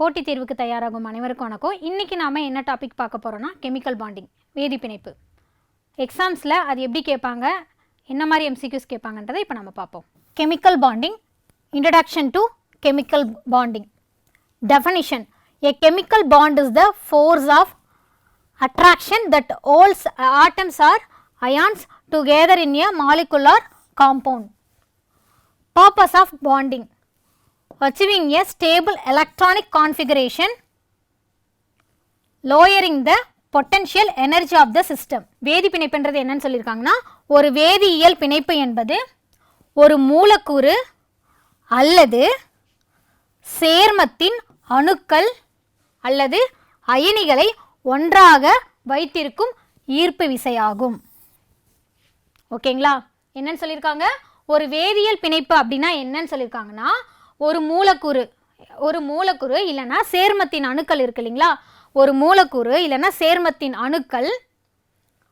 போட்டித் தேர்வுக்கு தயாராகும் அனைவருக்கும் வணக்கம். இன்றைக்கி நாம் என்ன டாபிக் பார்க்க போகிறோன்னா கெமிக்கல் பாண்டிங் வேதிப்பிணைப்பு. எக்ஸாம்ஸில் அது எப்படி கேட்பாங்க என்ன மாதிரி எம்சிக்யூஸ் கேட்பாங்கன்றதை இப்போ நம்ம பார்ப்போம். Chemical bonding introduction to chemical bonding definition a chemical bond is the force of attraction that holds atoms or ions together in a molecular compound. Purpose of bonding achieving a stable electronic configuration lowering the potential energy of the system. வேதி பிணைப்புன்றது என்னன்னு சொல்லியிருக்காங்கன்னா ஒரு வேதியியல் பிணைப்பு என்பது ஒரு மூலக்கூறு அல்லது சேர்மத்தின் அணுக்கள் அல்லது அயனிகளை ஒன்றாக வைத்திருக்கும் ஈர்ப்பு விசையாகும். ஓகேங்களா? என்னன்னு சொல்லியிருக்காங்க? ஒரு வேதியியல் பிணைப்பு அப்படின்னா என்னன்னு சொல்லியிருக்காங்கன்னா ஒரு மூலக்கூறு ஒரு மூலக்கூறு இல்லைன்னா சேர்மத்தின் அணுக்கள் இருக்கு இல்லைங்களா? ஒரு மூலக்கூறு இல்லைன்னா சேர்மத்தின் அணுக்கள்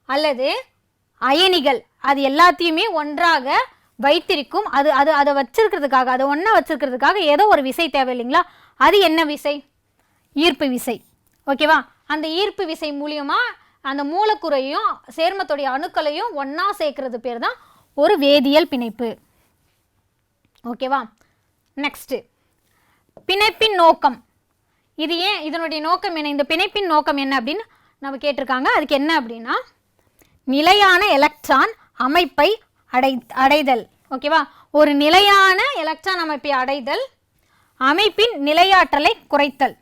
அல்லது அயனிகள். அது எல்லாத்தையுமே ஒன்றாக வைத்திருக்கும். அது அது அதை வச்சிருக்கிறதுக்காக அதை ஒன்றா வச்சிருக்கிறதுக்காக ஏதோ ஒரு விசை தேவை இல்லைங்களா? அது என்ன விசை? ஈர்ப்பு விசை. ஓகேவா? அந்த ஈர்ப்பு விசை மூலியமாக அந்த மூலக்கூறையும் சேர்மத்துடைய அணுக்களையும் ஒன்றா சேர்க்கறது பேர் தான் ஒரு வேதியியல் பிணைப்பு. ஓகேவா? நெக்ஸ்ட்டு பிணைப்பின் நோக்கம். இது ஏன் இதனுடைய நோக்கம் என்ன? இந்த பிணைப்பின் நோக்கம் என்ன அப்படின்னு நம்ம கேட்டிருக்காங்க. அதுக்கு என்ன அப்படின்னா நிலையான எலக்ட்ரான் அமைப்பை அடை அடைதல். ஓகேவா ஒரு நிலையான எலக்ட்ரான் அமைப்பை அடைதல் அமைப்பின் நிலையாற்றலை குறைத்தல்.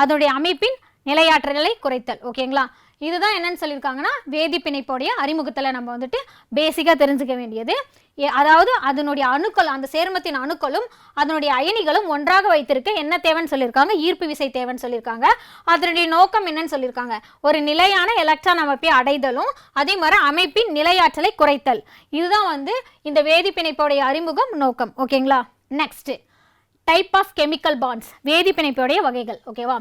அதனுடைய அமைப்பின் நிலையாற்றலை குறைத்தல். ஓகேங்களா இதுதான் என்னன்னு சொல்லியிருக்காங்கன்னா வேதிப்பிணைப்போடைய அறிமுகத்தில் நம்ம வந்துட்டு பேசிக்காக தெரிஞ்சுக்க வேண்டியது. எ- அதாவது அதனுடைய அணுக்கள் அந்த சேர்மத்தின் அணுக்களும் அதனுடைய அயனிகளும் ஒன்றாக வைத்திருக்க என்ன தேவைன்னு சொல்லியிருக்காங்க? ஈர்ப்பு விசை தேவைன்னு சொல்லியிருக்காங்க. அதனுடைய நோக்கம் என்னன்னு சொல்லியிருக்காங்க. ஒரு நிலையான எலக்ட்ரான் அமைப்பை அடைதலும் அதே மாதிரி அமைப்பின் நிலையாற்றலை குறைத்தல். இதுதான் வந்து இந்த வேதிப்பிணைப்போடைய அறிமுகம் நோக்கம். ஓகேங்களா? Next type of chemical bonds வேதிப்பிணைப்போடைய வகைகள். ஓகேவா?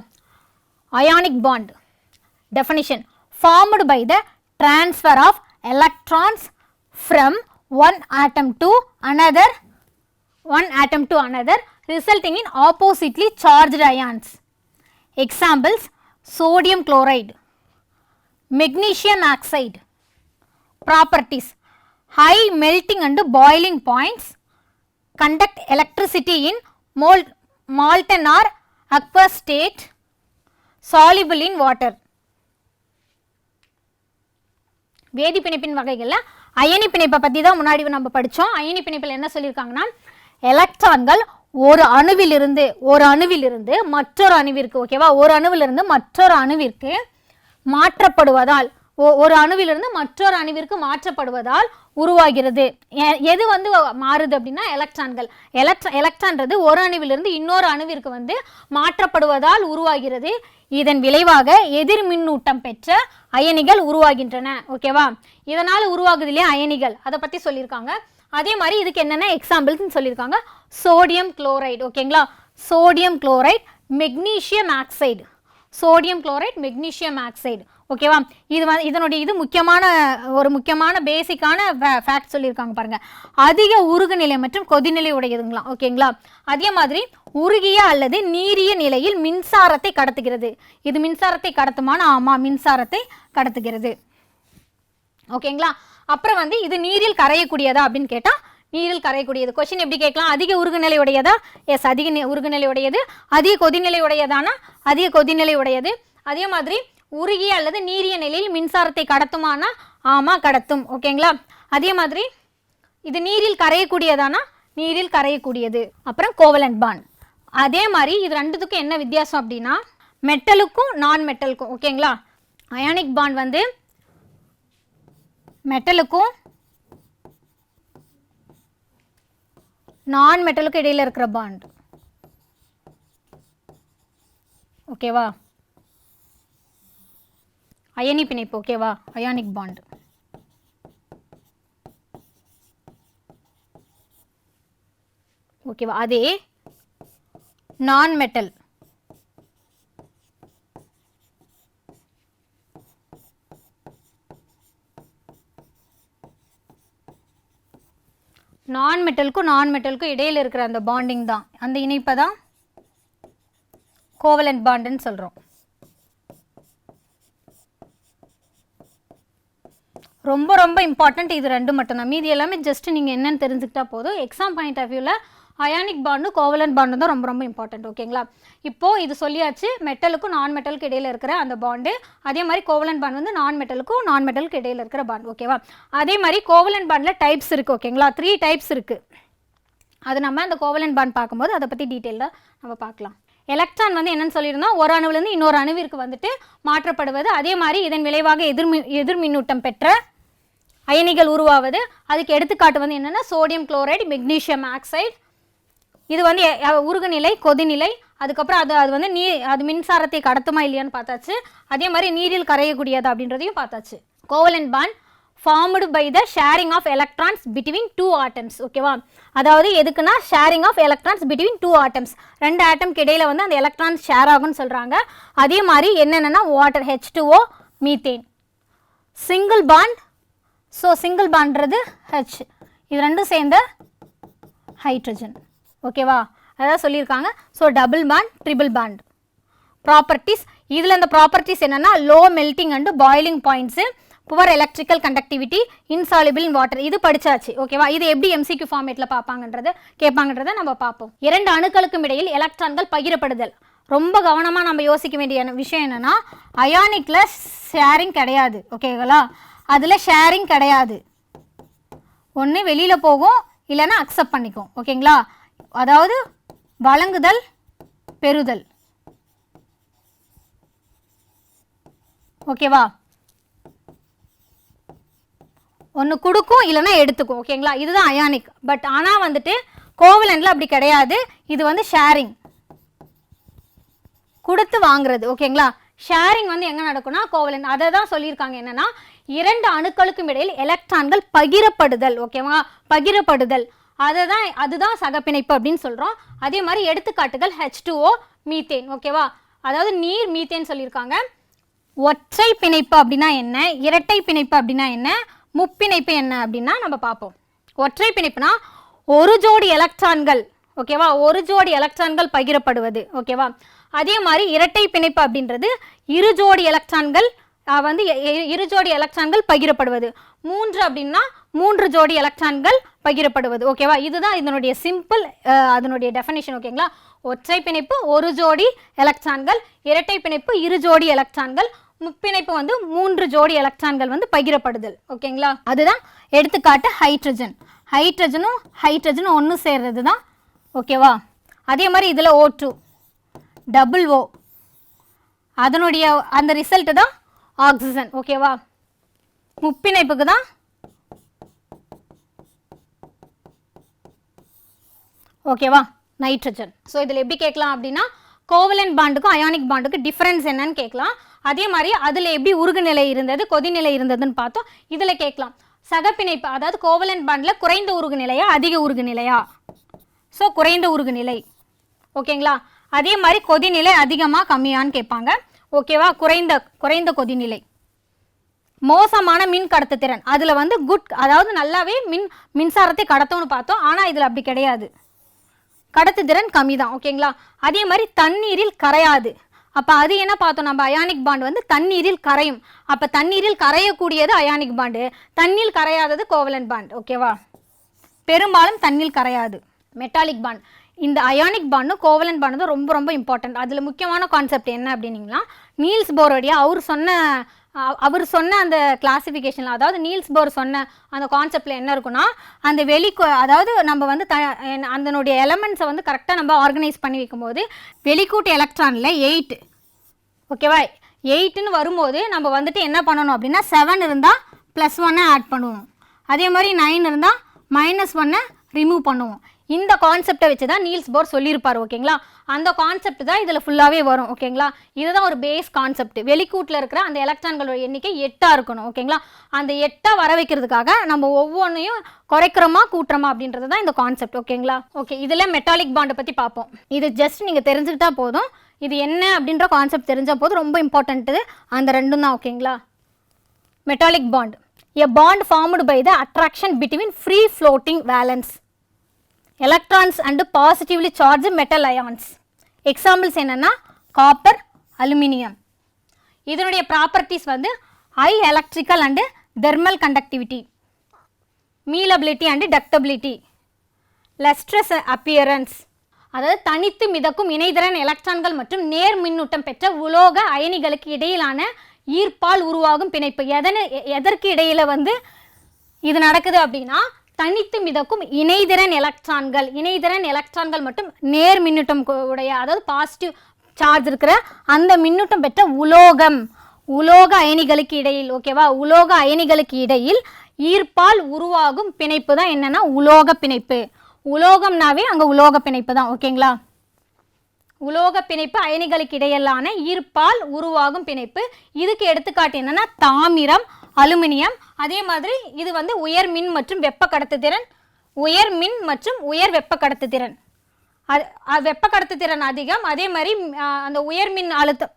Ionic bond definition formed by the transfer of electrons from one atom to another one atom to another resulting in oppositely charged ions. Examples sodium chloride magnesium oxide properties high melting and boiling points conduct electricity in molten or aqueous state soluble in water வேதி பிணைப்பின் வகைகளில் அயனி பிணைப்பை பற்றி தான் முன்னாடி நம்ம படித்தோம் அயனி பிணைப்பில் என்ன சொல்லியிருக்காங்கன்னா எலக்ட்ரான்கள் ஒரு அணுவிலிருந்து ஒரு அணுவிலிருந்து மற்றொரு அணுவிற்கு ஓகேவா ஒரு அணுவிலிருந்து மற்றொரு அணுவிற்கு மாற்றப்படுவதால் ஒரு அணுவிலிருந்து மற்றொரு அணுவிற்கு மாற்றப்படுவதால் உருவாகிறது. எ- எது வந்து மாறுது அப்படின்னா எலக்ட்ரான்கள் எலக்ட்ரா எலக்ட்ரான்றது ஒரு அணுவிலிருந்து இன்னொரு அணுவிற்கு வந்து மாற்றப்படுவதால் உருவாகிறது. இதன் விளைவாக எதிர் மின்னூட்டம் பெற்ற அயனிகள் உருவாகின்றன. ஓகேவா இதனால் உருவாகுது இல்லையா? அயனிகள். அதை பற்றி சொல்லியிருக்காங்க. அதே மாதிரி இதுக்கு என்னென்ன எக்ஸாம்பிள்ஸ்னு சொல்லியிருக்காங்க? சோடியம் குளோரைடு ஓகேங்களா sodium chloride magnesium oxide sodium chloride magnesium oxide ஓகேவா? இது வந்து இதனுடைய இது முக்கியமான ஒரு முக்கியமான பேசிக்கான ஃபேக்ட் சொல்லியிருக்காங்க பாருங்கள் அதிக உருகுநிலை மற்றும் கொதிநிலை உடையதுங்களாம் ஓகேங்களா? அதே மாதிரி உருகிய அல்லது நீரிய நிலையில் மின்சாரத்தை கடத்துகிறது. இது மின்சாரத்தை கடத்துமானா ஆமாம் மின்சாரத்தை கடத்துகிறது. ஓகேங்களா? அப்புறம் வந்து இது நீரில் கரையக்கூடியதா அப்படின்னு கேட்டால் நீரில் கரையக்கூடியது. கொஷின் எப்படி கேட்கலாம்? அதிக உருகுநிலை உடையதா? எஸ் அதிக உருகுநிலை உடையது. அதிக கொதிநிலை உடையதானா? அதிக கொதிநிலை உடையது. அதே மாதிரி உருகிய அல்லது நீரிய நிலையில் மின்சாரத்தை கடத்துமானா? ஆமாம் கடத்தும். ஓகேங்களா? அதே மாதிரி இது நீரில் கரையக்கூடியதானா? நீரில் கரையக்கூடியது. அப்புறம் கோவலன் பாண்ட். அதே மாதிரி இது ரெண்டுத்துக்கும் என்ன வித்தியாசம் அப்படின்னா மெட்டலுக்கும் நான் மெட்டலுக்கும் ஓகேங்களா? அயானிக் பாண்ட் வந்து மெட்டலுக்கும் நான் மெட்டலுக்கும் இடையில் இருக்கிற பாண்ட். ஓகேவா? அயனி பிணைப்பு ஓகேவா அயானிக் பாண்ட் ஓகேவா அதே நான் மெட்டல் நான் மெட்டலுக்கும் நான் மெட்டலுக்கும் இடையில இருக்கிற அந்த பாண்டிங் தான். அந்த இணைப்பை தான் கோவலன் பாண்டுன்னு சொல்கிறோம் ரொம்ப ரொம்ப இம்பார்ட்டண்ட் இது ரெண்டு மட்டும்தான். மீதி எல்லாமே ஜஸ்ட் நீங்கள் என்னென்னு தெரிஞ்சுக்கிட்டா போதும். எக்ஸாம் பாயிண்ட் ஆஃப் வியூவில் அயானிக் பாண்டு கோவலன் பாண்டு தான் ரொம்ப ரொம்ப இம்பார்ட்டண்ட் ஓகேங்களா இப்போது இது சொல்லியாச்சு மெட்டலுக்கும் நான் மெட்டலுக்கு இடையில இருக்கிற அந்த பாண்டு அதே மாதிரி கோவலன் பாண்ட் வந்து நான் மெட்டலுக்கும் நான் மெட்டலுக்கு இடையில இருக்கிற பாண்ட் ஓகேவா அதே மாதிரி கோவலன் பாண்டில் டைப்ஸ் இருக்குது ஓகேங்களா த்ரீ டைப்ஸ் இருக்குது அது நம்ம அந்த கோவலன் பாண்ட் பார்க்கும்போது அதை பற்றி டீட்டெயிலாக நம்ம பார்க்கலாம். எலக்ட்ரான் வந்து என்னன்னு சொல்லியிருந்தோம் ஒரு அணுவிலேருந்து இன்னொரு அணுவிற்கு வந்துட்டு மாற்றப்படுவது. அதே மாதிரி இதன் விளைவாக எதிர்மின் எதிர்மின்னூட்டம் பெற்ற அயனிகள் உருவாவது. அதுக்கு எடுத்துக்காட்டு வந்து என்னென்னா சோடியம் குளோரைடு மெக்னீஷியம் ஆக்சைடு இது வந்து உருகுநிலை கொதிநிலை. அதுக்கப்புறம் அது அது வந்து நீ அது மின்சாரத்தை கடத்துமா இல்லையான்னு பார்த்தாச்சு. அதே மாதிரி நீரில் கரையக்கூடியது அப்படின்றதையும் பார்த்தாச்சு. Covalent bond formed by the sharing of electrons between two atoms ஓகேவா அதாவது எதுக்குன்னா sharing of electrons between two atoms ரெண்டு ஆட்டம்க்கு இடையில வந்து அந்த எலக்ட்ரான்ஸ் ஷேர் ஆகும்னு சொல்கிறாங்க அதே மாதிரி என்னென்னா water H two O methane single bond so single பாண்ட்றது H இது ரெண்டும் சேர்ந்த ஹைட்ரஜன் ஓகேவா அதான் சொல்லியிருக்காங்க. So double bond triple bond properties இதில் இந்த ப்ராப்பர்ட்டிஸ் என்னென்னா low melting and boiling points poor electrical conductivity insoluble water இது படிச்சாச்சு. ஓகேவா இது எப்படி எம்சிக்யூ ஃபார்மேட்டில் பார்ப்பாங்கன்றது கேட்பாங்கன்றத நம்ம பார்ப்போம் இரண்டு அணுக்களுக்கும் இடையில் எலக்ட்ரான்கள் பகிரப்படுதல். ரொம்ப கவனமாக நம்ம யோசிக்க வேண்டிய விஷயம் என்னென்னா அயானிக்கில் ஷேரிங் கிடையாது. ஓகேங்களா அதில் ஷேரிங் கிடையாது. ஒன்று வெளியில் போகும் இல்லைன்னா அக்செப்ட் பண்ணிக்கும். ஓகேங்களா அதாவது வழங்குதல் பெறுதல். ஓகேவா ஒன்று கொடுக்கும் இல்லைன்னா எடுத்துக்கும். ஓகேங்களா இதுதான் அயானிக் பட் ஆனால் வந்துட்டு கோவலண்டில் அப்படி கிடையாது. இது வந்து ஷேரிங் கொடுத்து வாங்குறது. ஓகேங்களா ஷேரிங் வந்து எங்கே நடக்கும்னா கோவலன் அதை தான் சொல்லியிருக்காங்க என்னன்னா இரண்டு அணுக்களுக்கும் இடையில் எலக்ட்ரான்கள் பகிரப்படுதல் ஓகேவா பகிரப்படுதல். அதை தான் அதுதான் சகப்பிணைப்பு அப்படின்னு சொல்கிறோம் அதே மாதிரி எடுத்துக்காட்டுகள் ஹெச் டூஓ மீத்தேன் ஓகேவா அதாவது நீர் மீத்தேன் சொல்லியிருக்காங்க. ஒற்றை பிணைப்பு அப்படின்னா என்ன? இரட்டை பிணைப்பு அப்படின்னா என்ன? முப்பிணைப்பு என்ன அப்படின்னா நம்ம பார்ப்போம். ஒற்றை பிணைப்புனா ஒரு ஜோடி எலக்ட்ரான்கள் ஓகேவா ஒரு ஜோடி எலக்ட்ரான்கள் பகிரப்படுவது ஓகேவா அதே மாதிரி இரட்டை பிணைப்பு அப்படின்றது இரு ஜோடி எலக்ட்ரான்கள் வந்து எ- இரு ஜோடி எலக்ட்ரான்கள் பகிரப்படுவது. மூன்று அப்படின்னா மூன்று ஜோடி எலக்ட்ரான்கள் பகிரப்படுவது. ஓகேவா இதுதான் இதனுடைய சிம்பிள் அதனுடைய டெஃபினேஷன் ஓகேங்களா ஒற்றை பிணைப்பு ஒரு ஜோடி எலக்ட்ரான்கள் இரட்டை பிணைப்பு இரு ஜோடி எலக்ட்ரான்கள் முப்பிணைப்பு வந்து மூன்று ஜோடி எலக்ட்ரான்கள் வந்து பகிரப்படுதல். ஓகேங்களா அதுதான் எடுத்துக்காட்டு ஹைட்ரஜன் ஹைட்ரஜனும் ஹைட்ரஜனும் ஒன்று சேர்றது தான் ஓகேவா அதே மாதிரி இதில் ஓ டூ டபுள் ஓ அதனுடைய அந்த ரிசல்ட்டு தான் ஆக்சிஜன் ஓகேவா முப்பிணைப்புக்கு தான் ஓகேவா நைட்ரஜன் ஸோ இதில் எப்படி கேட்கலாம் அப்படின்னா கோவலன் பாண்டுக்கும் அயானிக் பாண்டுக்கும் டிஃப்ரென்ஸ் என்னன்னு கேட்கலாம். அதே மாதிரி அதில் எப்படி உருகுநிலை இருந்தது கொதிநிலை இருந்ததுன்னு பார்த்தோம். இதில் கேட்கலாம். சகப்பிணைப்பு அதாவது கோவலன் பாண்டில் குறைந்த உருகுநிலையா அதிக உருகுநிலையா? ஸோ குறைந்த உருகுநிலை. ஓகேங்களா அதே மாதிரி கொதிநிலை அதிகமாக கம்மியான்னு கேட்பாங்க. ஓகேவா? குறைந்த குறைந்த கொதிநிலை. மோசமான மின் கடத்து திறன். அதில் வந்து குட் அதாவது நல்லாவே மின் மின்சாரத்தை கடத்தும்னு பார்த்தோம். ஆனால் இதில் அப்படி கிடையாது. கடத்து திறன் கம்மி தான் ஓகேங்களா? அதே மாதிரி தண்ணீரில் கரையாது. அப்போ அது என்ன பார்த்தோம்? நம்ம அயானிக் பாண்ட் வந்து தண்ணீரில் கரையும். அப்போ தண்ணீரில் கரையக்கூடியது அயானிக் பாண்டு. தண்ணீர் கரையாதது கோவலன் பாண்ட் ஓகேவா? பெரும்பாலும் தண்ணீர் கரையாது. மெட்டாலிக் பாண்ட் இந்த அயானிக் பாண்டும் கோவலன் பாண்டும் ரொம்ப ரொம்ப இம்பார்ட்டன்ட் அதில் முக்கியமான கான்செப்ட் என்ன அப்படின்னீங்கன்னா நீல்ஸ் போரோடியா அவர் சொன்ன அவர் சொன்ன அந்த கிளாசிஃபிகேஷனில் அதாவது நீல்ஸ் போர் சொன்ன அந்த கான்செப்டில் என்ன இருக்குன்னா அந்த வெளி அதாவது நம்ம வந்து த அதனுடைய எலமெண்ட்ஸை வந்து கரெக்டாக நம்ம ஆர்கனைஸ் பண்ணி வைக்கும்போது வெளிக்கூட்டு எலக்ட்ரானில் எயிட் ஓகேவா எயிட்டுன்னு வரும்போது நம்ம வந்துட்டு என்ன பண்ணணும் அப்படின்னா செவன் இருந்தால் ப்ளஸ் ஒன்னை ஆட் பண்ணுவோம். அதே மாதிரி நைன் இருந்தால் மைனஸ் ஒன்னை ரிமூவ் பண்ணுவோம். இந்த கான்செப்டை வச்சு தான் நீல்ஸ் போர் சொல்லியிருப்பார் ஓகேங்களா? அந்த கான்செப்ட் தான் இதில் ஃபுல்லாகவே வரும் ஓகேங்களா? இதுதான் ஒரு பேஸ் கான்செப்ட் வெளிக்கூட்டில் இருக்கிற அந்த எலக்ட்ரான்களோட எண்ணிக்கை எட்டாக இருக்கணும் ஓகேங்களா? அந்த எட்டாக வர வைக்கிறதுக்காக நம்ம ஒவ்வொன்றையும் குறைக்கிறோமா கூட்டுறோமா அப்படின்றது தான் இந்த கான்செப்ட் ஓகேங்களா? ஓகே இதில் மெட்டாலிக் பாண்டை பற்றி பார்ப்போம். இது ஜஸ்ட் நீங்கள் தெரிஞ்சுக்கிட்டா போதும். இது என்ன அப்படின்ற கான்செப்ட் தெரிஞ்ச போது ரொம்ப இம்பார்ட்டன்ட்டு அந்த ரெண்டும் தான் ஓகேங்களா? Metallic bond a bond formed by the attraction between free floating valence electrons and positively charge metal ions examples என்னென்னா காப்பர் அலுமினியம் இதனுடைய ப்ராப்பர்ட்டிஸ் வந்து high electrical and thermal conductivity malleability and ductility lustrous appearance அதாவது தனித்து மிதக்கும் இணைதிறன் எலக்ட்ரான்கள் மற்றும் நேர் மின்னூட்டம் பெற்ற உலோக அயனிகளுக்கு இடையிலான ஈர்ப்பால் உருவாகும் பிணைப்பு. எதன எ- எதற்கு இடையில் வந்து இது நடக்குது அப்படின்னா தனித்து மிதக்கும் இணைதிறன் எலக்ட்ரான்கள். இணைதிறன் எலக்ட்ரான்கள் மட்டும் நேர் மின்னூட்டம் உடைய அதாவது பாசிட்டிவ் சார்ஜ் இருக்கிற அந்த மின்னூட்டம் பெற்ற உலோகம். உலோக அயனிகளுக்கு இடையில் ஓகேவா உலோக அயனிகளுக்கு இடையில் ஈர்ப்பால் உருவாகும் பிணைப்பு தான் என்னன்னா உலோக பிணைப்பு. உலோகம்னாவே அங்கே உலோக பிணைப்பு தான் ஓகேங்களா உலோக பிணைப்பு அயனிகளுக்கு இடையிலான ஈர்ப்பால் உருவாகும் பிணைப்பு. இதுக்கு எடுத்துக்காட்டு என்னன்னா தாமிரம் அலுமினியம் அதே மாதிரி இது வந்து உயர் மின் மற்றும் வெப்ப கடத்துத்திறன் உயர் மின் மற்றும் உயர் வெப்ப கடத்துத்திறன். அது வெப்ப கடத்துத்திறன் அதிகம் அதே மாதிரி அந்த உயர் மின் அழுத்தம்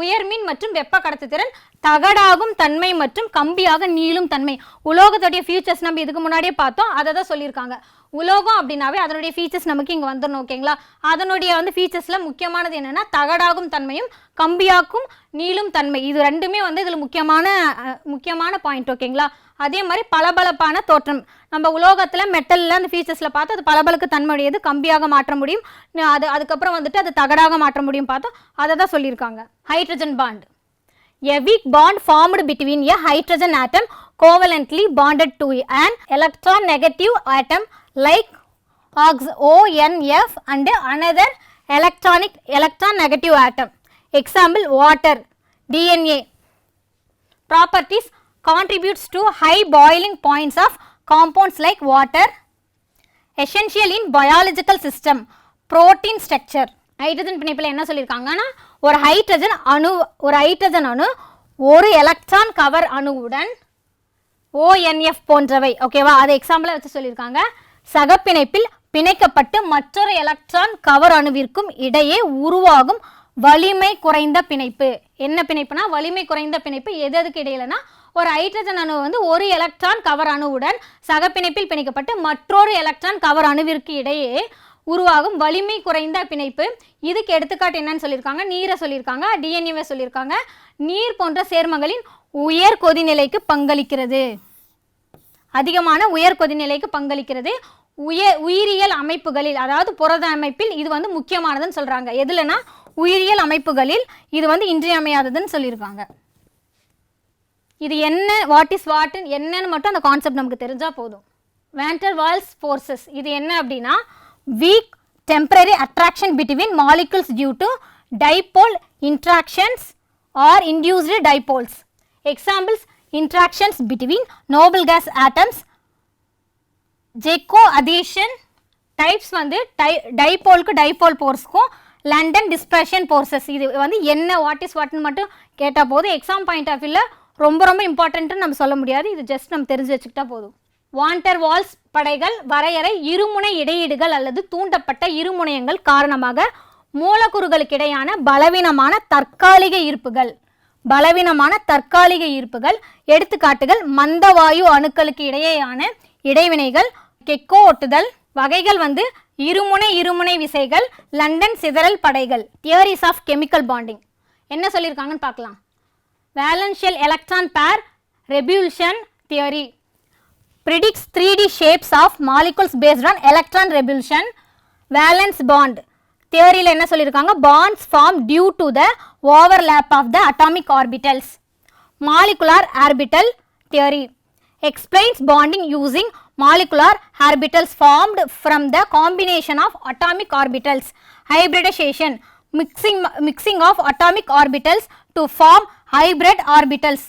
உயர் மின் மற்றும் வெப்ப கடத்துத்திறன் தகடாகும் தன்மை மற்றும் கம்பியாக நீளும் தன்மை. உலோகத்துடைய ஃபீச்சர்ஸ் நம்ம இதுக்கு முன்னாடியே பார்த்தோம். அதை தான் சொல்லியிருக்காங்க. உலோகம் அப்படின்னாவே அதனுடைய ஃபீச்சர்ஸ் நமக்கு இங்கே வந்துடணும் ஓகேங்களா அதனுடைய வந்து ஃபீச்சர்ஸில் முக்கியமானது என்னென்னா தகடாகும் தன்மையும் கம்பியாக்கும் நீளும் தன்மை. இது ரெண்டுமே வந்து இதில் முக்கியமான முக்கியமான பாயிண்ட் ஓகேங்களா அதே மாதிரி பளபளப்பான தோற்றம். நம்ம உலோகத்தில் மெட்டலில் அந்த ஃபீச்சர்ஸில் பார்த்து அது பளபளக்கு தன்மையுடையது கம்பியாக மாற்ற முடியும். அது அதுக்கப்புறம் வந்துட்டு அது தகடாக மாற்ற முடியும் பார்த்தோம். அதை தான் சொல்லியிருக்காங்க. Hydrogen bond A weak bond formed between a hydrogen atom covalently bonded to an electronegative atom like ONF and another electronic electronegative atom. Example water, DNA. Properties contributes to high boiling points of compounds like water, essential in biological system protein structure hydrogen பிணைப்பில் என்ன சொல்லியிருக்காங்கன்னா ஒரு hydrogen அணு ஒரு hydrogen அணு ஒரு electron cover அணுவுடன் ஓஎன்எஃப் போன்றவை. ஓகேவா அதை எக்ஸாம்பிளாக வச்சு சொல்லியிருக்காங்க. சகப்பிணைப்பில் பிணைக்கப்பட்டு மற்றொரு எலக்ட்ரான் கவர் அணுவிற்கும் இடையே உருவாகும் வலிமை குறைந்த பிணைப்பு. என்ன பிணைப்புனா? வலிமை குறைந்த பிணைப்பு. எது எதுக்கு இடையிலனா ஒரு ஹைட்ரஜன் அணு வந்து ஒரு எலக்ட்ரான் கவர் அணுவுடன் சகப்பிணைப்பில் பிணைக்கப்பட்டு மற்றொரு எலக்ட்ரான் கவர் அணுவிற்கு இடையே உருவாகும் வலிமை குறைந்த பிணைப்பு. இதுக்கு எடுத்துக்காட்டு என்னன்னு சொல்லியிருக்காங்க. நீரை சொல்லியிருக்காங்க. டிஎன்ஏவை சொல்லியிருக்காங்க. நீர் போன்ற சேர்மங்களின் உயர் கொதிநிலைக்கு பங்களிக்கிறது. அதிகமான உயர் கொதிநிலைக்கு பங்களிக்கிறது. உய உயிரியல் அமைப்புகளில் அதாவது புரத அமைப்பில் இது வந்து முக்கியமானதுன்னு சொல்கிறாங்க எதுலனா உயிரியல் அமைப்புகளில் இது வந்து இன்றியமையாததுன்னு சொல்லியிருக்காங்க. இது என்ன வாட் இஸ் வாட் என்னன்னு மட்டும் அந்த கான்செப்ட் நமக்கு தெரிஞ்சால் போதும். வேண்டர் வால்ஸ் ஃபோர்ஸஸ் இது என்ன அப்படின்னா weak temporary attraction between molecules due to dipole interactions or induced dipoles. Examples interactions between noble gas atoms gecko adhesion types வந்து டை டைபோலுக்கு டைபோல் போர்ஸ்க்கும் லண்டன் forces. இது வந்து என்ன வாட் இஸ் வாட்னு மட்டும் கேட்டால் போதும். எக்ஸாம் பாயிண்ட் ஆஃப் வியூவில் ரொம்ப ரொம்ப important நம்ம சொல்ல முடியாது. இது ஜஸ்ட் நம்ம தெரிஞ்சு வச்சுக்கிட்டா போதும். வாண்டர் வால்ஸ் படைகள் வரையறை இருமுனை இடையீடுகள் அல்லது தூண்டப்பட்ட இருமுனையங்கள் காரணமாக மூலக்கூறுகளுக்கிடையான பலவீனமான தற்காலிக ஈர்ப்புகள் பலவீனமான தற்காலிக ஈர்ப்புகள் எடுத்துக்காட்டுகள் மந்தவாயு அணுக்களுக்கு இடையேயான இடைவினைகள் கெக்கோ ஒட்டுதல் வகைகள் வந்து இருமுனை இருமுனை விசைகள் லண்டன் சிதறல் படைகள் தியரிஸ் ஆஃப் கெமிக்கல் பாண்டிங். என்ன சொல்லியிருக்காங்கன்னு பார்க்கலாம். Valence shell electron pair repulsion theory. Predicts 3D shapes of molecules based on electron revolution valence bond தியரியில் என்ன சொல்லிருக்காங்க bonds form due to the overlap of the atomic orbitals molecular orbital theory explains bonding using molecular orbitals formed from the combination of atomic orbitals hybridization mixing mixing of atomic orbitals to form hybrid orbitals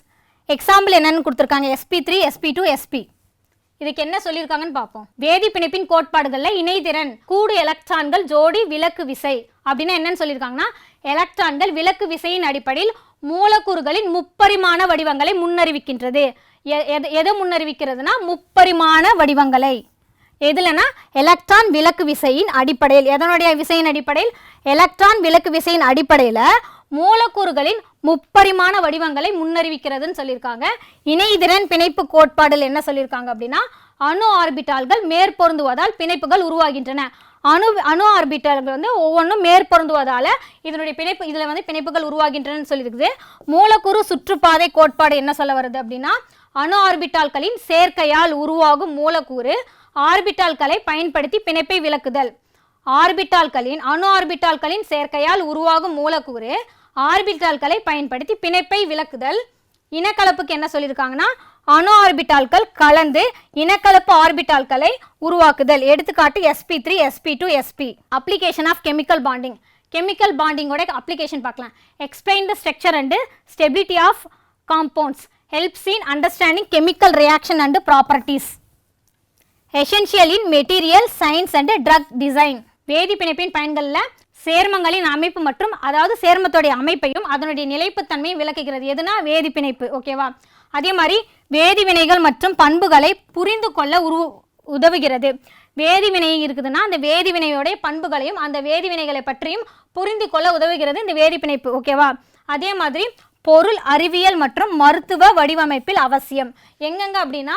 example என்னன்னு கொடுத்துருக்காங்க sp3 sp2 sp இதுக்கு என்ன சொல்லியிருக்காங்கன்னு பார்ப்போம். வேதி பிணைப்பின் கோட்பாடுகளில் இணைதிறன் கூடு எலக்ட்ரான்கள் ஜோடி விலக்கு விசை அப்படின்னா என்னன்னு சொல்லியிருக்காங்கன்னா எலக்ட்ரான்கள் விலக்கு விசையின் அடிப்படையில் மூலக்கூறுகளின் முப்பரிமாண வடிவங்களை முன்னறிவிக்கின்றது. எ- எது- எதை முன்னறிவிக்கிறதுனா முப்பரிமாண வடிவங்களை. எதுலனா எலக்ட்ரான் விலக்கு விசையின் அடிப்படையில் எதனுடைய விசையின் அடிப்படையில்? எலக்ட்ரான் விலக்கு விசையின் அடிப்படையில் மூலக்கூறுகளின் முப்பரிமாண வடிவங்களை முன்னறிவிக்கிறதுன்னு சொல்லியிருக்காங்க. இணைதிறன் பிணைப்பு கோட்பாடில் என்ன சொல்லியிருக்காங்க அப்படின்னா அணு ஆர்பிட்டால்கள் மேற்பொருந்துவதால் பிணைப்புகள் உருவாகின்றன. அணு அணு ஆர்பிட்டால்கள் வந்து ஒவ்வொன்றும் மேற்பொருந்துவதால் இதனுடைய பிணைப்பு இதில் வந்து பிணைப்புகள் உருவாகின்றன சொல்லியிருக்குது. மூலக்கூறு சுற்றுப்பாதை கோட்பாடு என்ன சொல்ல வருது அப்படின்னா அணு ஆர்பிட்டால்களின் சேர்க்கையால் உருவாகும் மூலக்கூறு ஆர்பிட்டால்களை பயன்படுத்தி பிணைப்பை விளக்குதல். ஆர்பிட்டால்களின் அணு ஆர்பிட்டால்களின் சேர்க்கையால் உருவாகும் மூலக்கூறு ஆர்பிட்டால்களை பயன்படுத்தி பிணைப்பை விளக்குதல். இனக்கலப்புக்கு என்ன சொல்லியிருக்காங்கன்னா அணு ஆர்பிட்டால்கள் கலந்து இனக்கலப்பு ஆர்பிட்டால்களை உருவாக்குதல். எடுத்துக்காட்டு SP three SP two SP application of chemical bonding chemical பாண்டிங்கோட application பார்க்கலாம். Explain the structure and stability of compounds helps in understanding chemical reaction and properties essential in material science and drug design வேதி பிணைப்பின் பயன்களில் சேர்மங்களின் அமைப்பு மற்றும் அதாவது சேர்மத்தோடைய அமைப்பையும் அதனுடைய நிலைப்புத்தன்மையும் விளக்குகிறது. எதுனா வேதி பிணைப்பு ஓகேவா அதே மாதிரி வேதிவினைகள் மற்றும் பண்புகளை புரிந்து கொள்ள உரு உதவுகிறது. வேதிவினை இருக்குதுன்னா அந்த வேதிவினையோடைய பண்புகளையும் அந்த வேதிவினைகளை பற்றியும் புரிந்து கொள்ள உதவுகிறது இந்த வேதிப்பிணைப்பு ஓகேவா அதே மாதிரி பொருள் அறிவியல் மற்றும் மருத்துவ வடிவமைப்பில் அவசியம். எங்கெங்க அப்படின்னா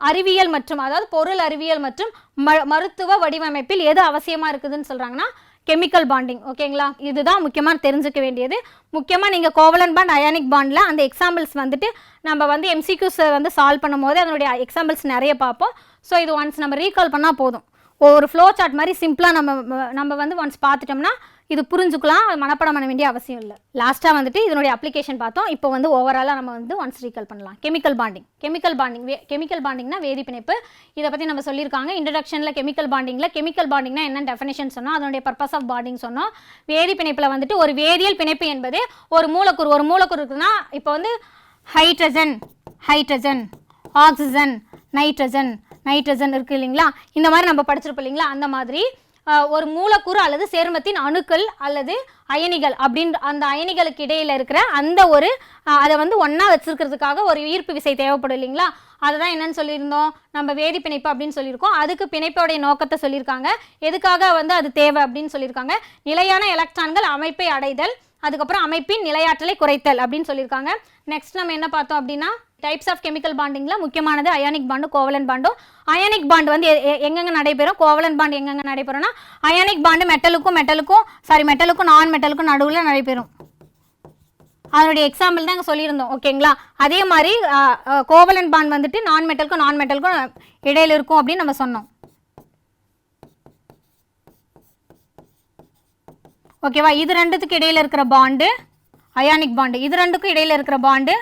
அறிவியல் மற்றும் அதாவது பொருள் அறிவியல் மற்றும் ம மருத்துவ வடிவமைப்பில் எது அவசியமாக இருக்குதுன்னு சொல்கிறாங்கன்னா கெமிக்கல் பாண்டிங் ஓகேங்களா இதுதான் முக்கியமாக தெரிஞ்சுக்க வேண்டியது. முக்கியமாக நீங்கள் கோவலன் பாண்ட் அயானிக் பாண்டில் அந்த எக்ஸாம்பிள்ஸ் வந்துட்டு நம்ம வந்து எம்சிக்யூஸ் வந்து சால்வ் பண்ணும்போது அதனுடைய எக்ஸாம்பிள்ஸ் நிறைய பார்ப்போம். ஸோ இது ஒன்ஸ் நம்ம ரீகால் பண்ணால் போதும். ஒரு ஃப்ளோ சார்ட் மாதிரி சிம்பிளாக நம்ம நம்ம வந்து ஒன்ஸ் பார்த்துட்டோம்னா இது புரிஞ்சுக்கலாம் மனப்பாடம் பண்ண வேண்டிய அவசியம் இல்லை. லாஸ்ட்டாக வந்துட்டு இதனுடைய அப்ளிகேஷன் பார்த்தோம். இப்போ வந்து ஓவராலாக நம்ம வந்து ஒன்ஸ் ரீகால் பண்ணலாம். கெமிக்கல் பாண்டிங் கெமிக்கல் பாண்டிங் வே கெமிக்கல் பாண்டிங்னா வேதி பிணைப்பு. இதை பற்றி நம்ம சொல்லியிருக்காங்க. இன்ட்ரடக்ஷனில் கெமிக்கல் பாண்டிங்கில் கெமிக்கல் பாண்டிங்னா என்ன டெஃபினேஷன் சொன்னோம். அதனுடைய பர்பஸ் ஆஃப் பாண்டிங் சொன்னோம். வேதி பிணைப்பில் வந்துட்டு ஒரு வேதியியல் பிணைப்பு என்பது ஒரு மூலக்கூறு ஒரு மூலக்கூறு இருக்குதுன்னா இப்போ வந்து hydrogen hydrogen oxygen nitrogen nitrogen இருக்கு இல்லைங்களா? இந்த மாதிரி நம்ம படிச்சிருப்போம் இல்லைங்களா? அந்த மாதிரி ஒரு மூலக்கூறு அல்லது சேர்மத்தின் அணுக்கள் அல்லது அயனிகள் அப்படின்ற அந்த அயனிகளுக்கு இடையில் இருக்கிற அந்த ஒரு அதை வந்து ஒன்றா வச்சுருக்கிறதுக்காக ஒரு ஈர்ப்பு விசை தேவைப்படும் இல்லைங்களா? அதுதான் என்னன்னு சொல்லியிருந்தோம். நம்ம வேதி பிணைப்பு அப்படின்னு சொல்லியிருக்கோம். அதுக்கு பிணைப்போடைய நோக்கத்தை சொல்லியிருக்காங்க. எதுக்காக வந்து அது தேவை அப்படின்னு சொல்லியிருக்காங்க. நிலையான எலக்ட்ரான்கள் அமைப்பை அடைதல் அதுக்கப்புறம் அமைப்பின் நிலையாற்றலை குறைத்தல் அப்படின்னு சொல்லியிருக்காங்க. நெக்ஸ்ட் நம்ம என்ன பார்த்தோம் அப்படின்னா டைப்ஸ் ஆஃப் கெமிக்கல் பாண்டிங்கில் முக்கியமானது அயானிக் பாண்டு கோவலன் பாண்டும் அயானிக் பாண்டு வந்து எங்கெங்கே எங்கெங்க நடைபெறும்? கோவலன் பாண்டு எங்கெங்க நடைபெறும்னா அயானிக் பாண்டு மெட்டலுக்கும் மெட்டலுக்கும் சாரி மெட்டலுக்கும் நான் மெட்டலுக்கும் நடுவில் நடைபெறும். அதனுடைய எக்ஸாம்பிள் தான் இங்கே சொல்லியிருந்தோம் ஓகேங்களா அதே மாதிரி கோவலன் பாண்ட் வந்துட்டு நான் மெட்டலுக்கும் நான் மெட்டலுக்கும் இடையில இருக்கும் அப்படின்னு நம்ம சொன்னோம். ஓகேவா? இது ரெண்டுத்துக்கு இடையில் இருக்கிற பாண்டு அயானிக் பாண்டு இது ரெண்டுக்கும் இடையில் இருக்கிற பாண்டு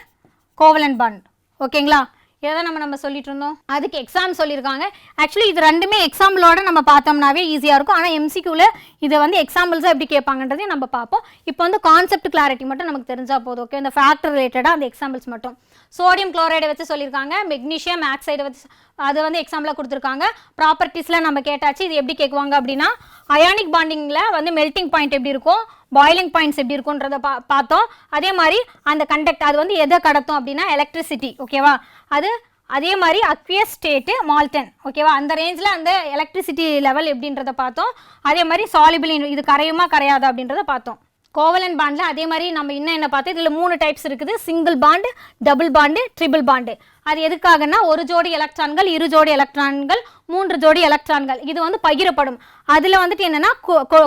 கோவலன் பாண்ட் ஓகேங்களா? இதை தான் நம்ம நம்ம சொல்லிட்டு இருந்தோம்? அதுக்கு எக்ஸாம் சொல்லியிருக்காங்க. ஆக்சுவலி இது ரெண்டுமே எக்ஸாம்பிளோட நம்ம பார்த்தோம்னாவே ஈஸியாக இருக்கும். ஆனால் எம்சிக்யூவில் இதை வந்து எக்ஸாம்பிள்ஸாக எப்படி கேட்பாங்கன்றதையும் நம்ம பார்ப்போம். இப்போ வந்து கான்செப்ட் கிளாரிட்டி மட்டும் நமக்கு தெரிஞ்சால் போதும். ஓகே இந்த ஃபேக்டர் ரிலேட்டடாக அந்த எக்ஸாம்பிள்ஸ் மட்டும். சோடியம் குளோரைடை வச்சு சொல்லியிருக்காங்க. மெக்னீஷியம் ஆக்சைடை வச்சு அது வந்து எக்ஸாம்பிளாக கொடுத்துருக்காங்க. ப்ராப்பர்ட்டிஸில் நம்ம கேட்டாச்சு இது எப்படி கேட்குவாங்க அப்படின்னா அயானிக் பாண்டிங்கில் வந்து மெல்டிங் பாயிண்ட் எப்படி இருக்கும் பாய்லிங் பாயிண்ட்ஸ் எப்படி இருக்குன்றத பா பார்த்தோம். அதே மாதிரி அந்த கண்டக்ட் அது வந்து எதை கடத்தும் அப்படின்னா எலக்ட்ரிசிட்டி ஓகேவா அது அதே மாதிரி அக்வியஸ் ஸ்டேட்டு மால்டன் ஓகேவா அந்த ரேஞ்சில் அந்த எலக்ட்ரிசிட்டி லெவல் எப்படின்றத பார்த்தோம். அதே மாதிரி சாலிபிள் இது கரையுமா கரையாதா அப்படின்றத பார்த்தோம். கோவலன் பாண்டில் அதே மாதிரி நம்ம இன்னும் என்ன பார்த்தோம் இதில் மூணு டைப்ஸ் இருக்குது. Single bond double bond triple bond அது எதுக்காகன்னா ஒரு ஜோடி எலக்ட்ரான்கள் இரு ஜோடி எலக்ட்ரான்கள் மூன்று ஜோடி எலக்ட்ரான்கள் இது வந்து பகிரப்படும். அதில் வந்துட்டு என்னென்னா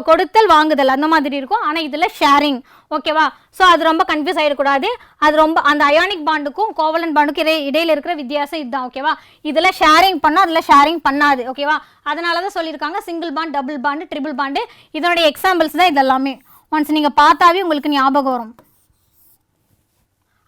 கொடுத்தல் வாங்குதல் அந்த மாதிரி இருக்கும். ஆனால் இதில் ஷேரிங் ஓகேவா ஸோ அது ரொம்ப கன்ஃபியூஸ் ஆகிடக்கூடாது அது ரொம்ப அந்த அயானிக் பாண்டுக்கும் கோவலன் பாண்டுக்கும் இடை இடையில இருக்கிற வித்தியாசம் இதுதான். ஓகேவா இதில் ஷேரிங் பண்ணால் அதில் ஷேரிங் பண்ணாது. ஓகேவா அதனால தான் சொல்லியிருக்காங்க single bond double bond triple bond இதனுடைய எக்ஸாம்பிள்ஸ் தான் இதெல்லாமே. ஒன்ஸ் நீங்கள் பார்த்தாவே உங்களுக்கு ஞாபகம் வரும்.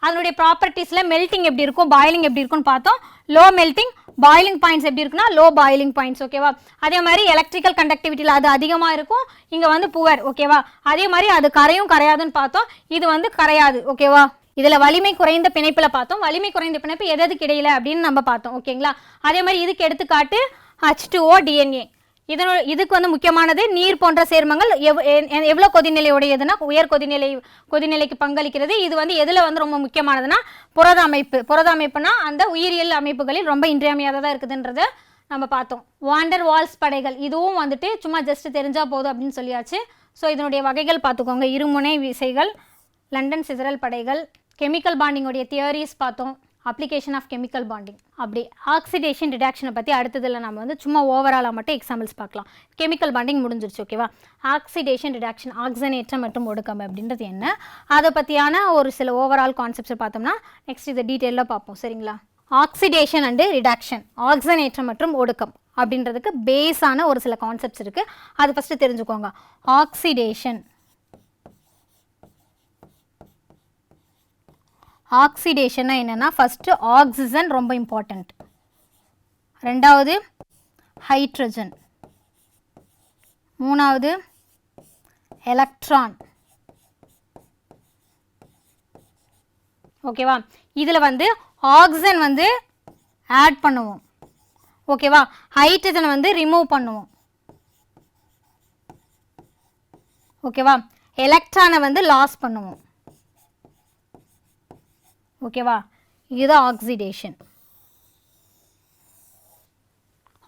அதனுடைய ப்ராப்பர்ட்டிஸில் மெல்ட்டிங் எப்படி இருக்கும் பாயிலிங் எப்படி இருக்கும்னு பார்த்தோம். லோ மெல்ட்டிங் பாயிலிங் பாயிண்ட்ஸ் எப்படி இருக்குன்னா லோ பாயிலிங் பாயிண்ட்ஸ் ஓகேவா அதே மாதிரி எலக்ட்ரிக்கல் கண்டக்டிவிட்டியில் அது அதிகமாக இருக்கும். இங்கே வந்து புவர் ஓகேவா அதே மாதிரி அது கரையும் கரையாதுன்னு பார்த்தோம். இது வந்து கரையாது ஓகேவா இதில் வலிமை குறைந்த பிணைப்பில் பார்த்தோம். வலிமை குறைந்த பிணைப்பு எது எதுக்கு இடையில அப்படின்னு நம்ம பார்த்தோம் ஓகேங்களா அதே மாதிரி இதுக்கு எடுத்துக்காட்டு ஹச் டூ ஓ டிஎன்ஏ இதனோட இதுக்கு வந்து முக்கியமானது நீர் போன்ற சேர்மங்கள் எவ் எவ்வளோ கொதிநிலையுடையதுன்னா உயர் கொதிநிலை கொதிநிலைக்கு பங்களிக்கிறது. இது வந்து எதில் வந்து ரொம்ப முக்கியமானதுன்னா புரத அமைப்பு. புரத அமைப்புனா அந்த உயிரியல் அமைப்புகளில் ரொம்ப இன்றியமையாததாக இருக்குதுன்றதை நம்ம பார்த்தோம். வாண்டர் வால்ஸ் படைகள் இதுவும் வந்துட்டு சும்மா ஜஸ்ட் தெரிஞ்சால் போதும் அப்படின்னு சொல்லியாச்சு. ஸோ இதனுடைய வகைகள் பார்த்துக்கோங்க. இருமுனை விசைகள் லண்டன் சிதறல் படைகள் கெமிக்கல் பாண்டிங்குடைய தியரிஸ் பார்த்தோம். அப்ளிகேஷன் ஆஃப் கெமிக்கல் பாண்டிங் அப்படி ஆக்சிடேஷன் ரிடாக்ஷனை பற்றி அடுத்ததில் நம்ம வந்து சும்மா ஓவராலாக மட்டும் எக்ஸாம்பிள்ஸ் பார்க்கலாம். கெமிக்கல் பாண்டிங் முடிஞ்சிருச்சு ஓகேவா ஆக்சிடேஷன் ரிடாக்ஷன் ஆக்சனேற்றம் மற்றும் ஒடுக்கம் அப்படின்றது என்ன? அதை பற்றியான ஒரு சில ஓவரால் கான்செப்ட்ஸை பார்த்தோம்னா நெக்ஸ்ட் இதை டீட்டெயிலாக பார்ப்போம் சரிங்களா? ஆக்சிடேஷன் அண்டு ரிடாக்ஷன் ஆக்சனேற்றம் மற்றும் ஒடுக்கம் அப்படின்றதுக்கு பேஸான ஒரு சில கான்செப்ட்ஸ் இருக்குது அது ஃபஸ்ட்டு தெரிஞ்சுக்கோங்க. ஆக்சிடேஷன் ஆக்சிடேஷன்னா என்னென்னா ஃபஸ்ட்டு ஆக்சிஜன் ரொம்ப இம்பார்ட்டண்ட் ரெண்டாவது ஹைட்ரஜன் மூணாவது எலக்ட்ரான் ஓகேவா? இதில் வந்து ஆக்சிஜன் வந்து ஆட் பண்ணுவோம். ஓகேவா? ஹைட்ரஜனை வந்து ரிமூவ் பண்ணுவோம். ஓகேவா? எலக்ட்ரானை வந்து லாஸ் பண்ணுவோம். ஓகேவா? இது ஆக்சிடேஷன்.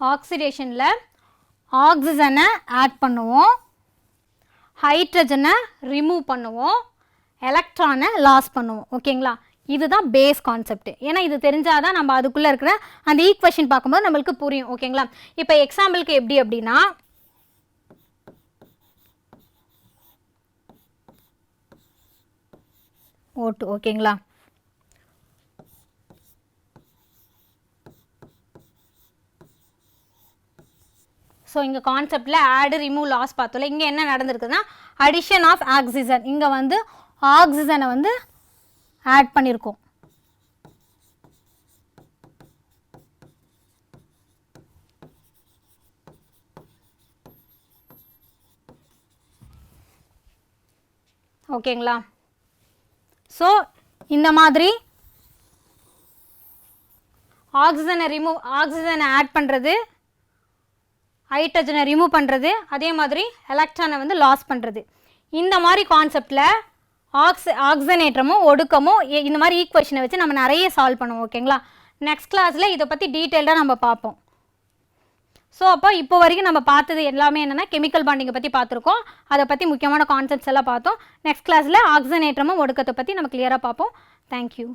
ஆக்சிடேஷனில் ஆக்சிஜனை ஆட் பண்ணுவோம். ஹைட்ரஜனை ரிமூவ் பண்ணுவோம். எலக்ட்ரானை லாஸ் பண்ணுவோம். ஓகேங்களா? இதுதான் பேஸ் கான்செப்ட் ஏன்னா இது தெரிஞ்சால் தான் நம்ம அதுக்குள்ளே இருக்கிற அந்த ஈக்குவேஷன் பார்க்கும்போது நம்மளுக்கு புரியும். ஓகேங்களா? இப்போ எக்ஸாம்பிளுக்கு எப்படி அப்படின்னா ஓட்டு. ஓகேங்களா? ஸோ இங்கே கான்செப்டில் ஆடு ரிமூவ் லாஸ் பார்த்தோம்ல இங்கே என்ன நடந்திருக்குன்னா அடிஷன் ஆஃப் ஆக்சிஜன் இங்கே வந்து ஆக்சிஜனை வந்து ஆட் பண்ணியிருக்கோம் ஓகேங்களா ஸோ இந்த மாதிரி ஆக்சிஜனை ரிமூவ் ஆக்சிஜனை ஆட் பண்ணுறது ஹைட்ரஜனை ரிமூவ் பண்ணுறது அதே மாதிரி எலக்ட்ரானை வந்து லாஸ் பண்ணுறது இந்த மாதிரி கான்செப்டில் ஆக்ஸ ஆக்சிஜனேற்றமும் ஒடுக்கமும் இந்த மாதிரி ஈக்குவேஷனை வச்சு நம்ம நிறைய சால்வ் பண்ணுவோம் ஓகேங்களா? நெக்ஸ்ட் கிளாஸில் இதை பற்றி டீட்டெயில்டாக நம்ம பார்ப்போம். ஸோ அப்போ இப்போ வரைக்கும் நம்ம பார்த்தது எல்லாமே என்னென்னா கெமிக்கல் பாண்டிங்கை பற்றி பார்த்துருக்கோம். அதை பற்றி முக்கியமான கான்செப்ட்ஸ் எல்லாம் பார்த்தோம். நெக்ஸ்ட் கிளாஸில் ஆக்சனேற்றமும் ஒடுக்கத்தை பற்றி நம்ம கிளியராக பார்ப்போம். தேங்க்யூ